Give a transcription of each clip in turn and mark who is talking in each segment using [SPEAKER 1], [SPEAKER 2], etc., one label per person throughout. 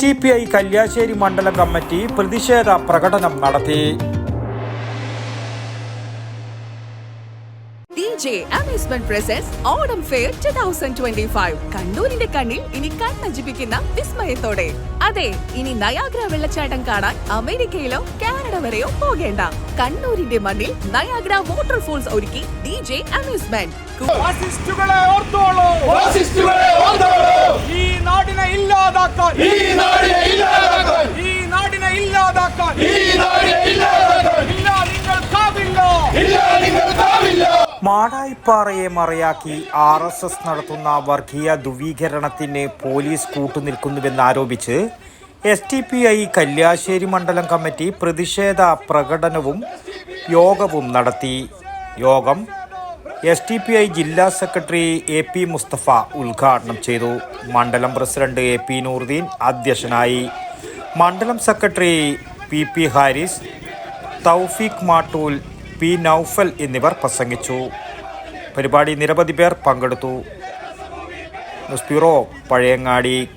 [SPEAKER 1] T P I Kalliasseri മണ്ഡലം committee പ്രതിഷേധ പ്രകടനം നടത്തി.
[SPEAKER 2] Onam fair two thousand twenty five കണ്ണൂരിന്റെ കണ്ണിൽ ഇനി കണ്ണജിപ്പിക്കുന്ന വിസ്മയത്തോടെ. അതെ ഇനി നയാഗ്ര വെള്ളച്ചാട്ടം കാണാൻ അമേരിക്കയിലോ കാനഡ വരെയോ പോകേണ്ട. കണ്ണൂരിന്റെ മണ്ണിൽ നയാഗ്ര വാട്ടർഫോൾസ് ഒരുക്കി ഡി ജെ അമ്യൂസ്മെന്റ്
[SPEAKER 3] ഇല്ലാതാക്കാൻ.
[SPEAKER 4] ഈ നാടിനെ ഇല്ലാതാക്കാൻ.
[SPEAKER 3] ഈ നാടിനെ ഇല്ലാതാക്കാൻ.
[SPEAKER 4] ഈ നാടിനെ ഇല്ലാതാക്കാൻ.
[SPEAKER 3] ഇല്ല നിങ്ങൾക്കാവില്ല
[SPEAKER 4] ഇല്ല നിങ്ങൾക്കാവില്ല
[SPEAKER 1] മാടായിപ്പാറയെ മറയാക്കി ആർ എസ് എസ് നടത്തുന്ന വർഗീയ ധ്രുവീകരണത്തിന് police കൂട്ടുനിൽക്കുന്നുവെന്നാരോപിച്ച് S D P I Kalliasseri മണ്ഡലം കമ്മിറ്റി പ്രതിഷേധ പ്രകടനവും യോഗവും നടത്തി. യോഗം എസ് ടി പി ഐ ജില്ലാ സെക്രട്ടറി എ പി മുസ്തഫ ഉദ്ഘാടനം ചെയ്തു. മണ്ഡലം പ്രസിഡന്റ് എ പി നൂറുദ്ദീൻ അധ്യക്ഷനായി. മണ്ഡലം secretary P P Haris Thoufeeq Mattool P Noufal എന്നിവർ പ്രസംഗിച്ചു. പരിപാടി നിരവധി പേർ പങ്കെടുത്തു. News bureau Pazhayangadi.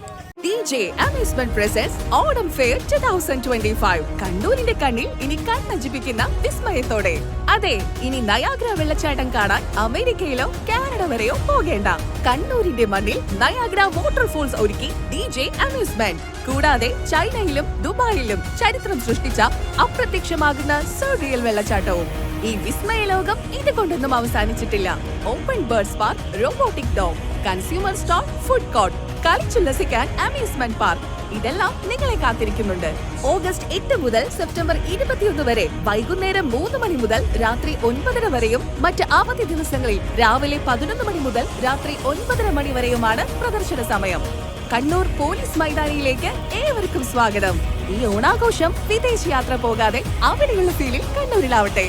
[SPEAKER 2] J amusement presence Onam fair two thousand twenty five കണ്ണൂരിന്റെ കണ്ണിൽ ഇനി കണ്ണജിപ്പിക്കുന്ന വിസ്മയത്തോടെ. അതെ ഇനി നയാഗ്ര വെള്ളച്ചാട്ടം കാണാൻ അമേരിക്കയിലോ കാനഡ വരെയോ പോകേണ്ട. കണ്ണൂരിന്റെ മണ്ണിൽ നയാഗ്ര വാട്ടർഫോൾസ് ഒരുക്കി ഡി ജെ അമ്യൂസ്മെന്റ് കൂടാതെ ചൈനയിലും ദുബായിലും ചരിത്രം സൃഷ്ടിച്ച അപ്രത്യക്ഷമാകുന്ന സോഡിയൽ വെള്ളച്ചാട്ടവും. ഈ വിസ്മയ ലോകം ഇതുകൊണ്ടൊന്നും അവസാനിച്ചിട്ടില്ല. Open birds park robotic dome consumer store food court കളിച്ചുല്ലസിക്കാൻ amusement park ഇതെല്ലാം നിങ്ങളെ കാത്തിരിക്കുന്നുണ്ട്. ഓഗസ്റ്റ് എട്ട് മുതൽ സെപ്റ്റംബർ ഇരുപത്തിയൊന്ന് വരെ വൈകുന്നേരം മൂന്ന് മണി മുതൽ രാത്രി ഒൻപതര വരെയും മറ്റ് അവധി ദിവസങ്ങളിൽ രാവിലെ പതിനൊന്ന് മണി മുതൽ രാത്രി ഒൻപതര മണി വരെയുമാണ് പ്രദർശന സമയം. കണ്ണൂർ പോലീസ് മൈതാനിയിലേക്ക് ഏവർക്കും സ്വാഗതം. ഈ ഓണാഘോഷം വിദേശ യാത്ര പോകാതെ അവിടെയുള്ള ഫീലിൽ കണ്ണൂരിലാവട്ടെ.